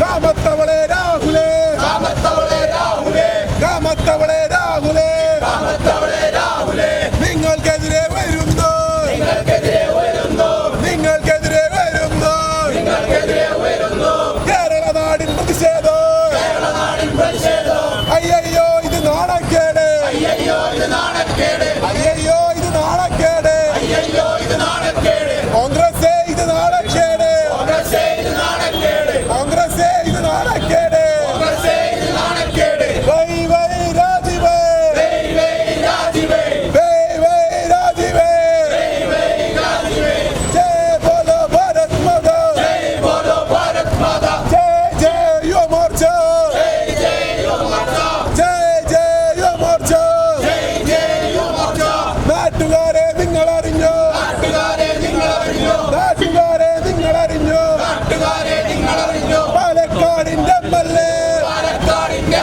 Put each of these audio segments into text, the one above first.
കാമത്തവളെ രാഹുലേ. കാമത്തവളെ രാഹുലേ. കാമത്തവളെ രാഹുലേ. കാമത്തവളെ രാഹുലേ. നിങ്ങൾക്കെതിരെ വരുന്നു. നിങ്ങൾക്കെതിരെ വരുന്നു. നിങ്ങൾക്കെതിരെ വരുന്നു. നിങ്ങൾക്കെതിരെ വരുന്നു. കേരള നാടിൻ പ്രതിഷേധം. കേരള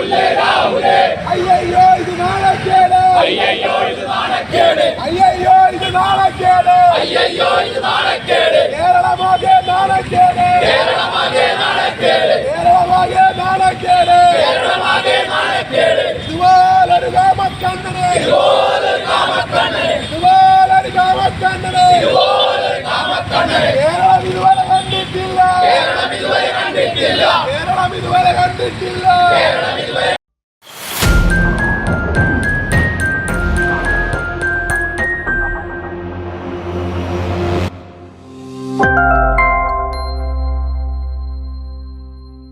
புல்லே ராவுலே ஐயையோ இது நாணக்கேடு. ஐயையோ இது நாணக்கேடு. ஐயையோ இது நாணக்கேடு. ஐயையோ இது நாணக்கேடு. கேரளமாக நாணக்கேடு. கேரளமாக நாணக்கேடு. கேரளமாக நாணக்கேடு. கேரளமாக நாணக்கேடு. துவாலரு காமக்கண்ணனே துவாலரு காமக்கண்ணனே துவாலரு காமக்கண்ணனே துவாலரு Tequila. Tequila.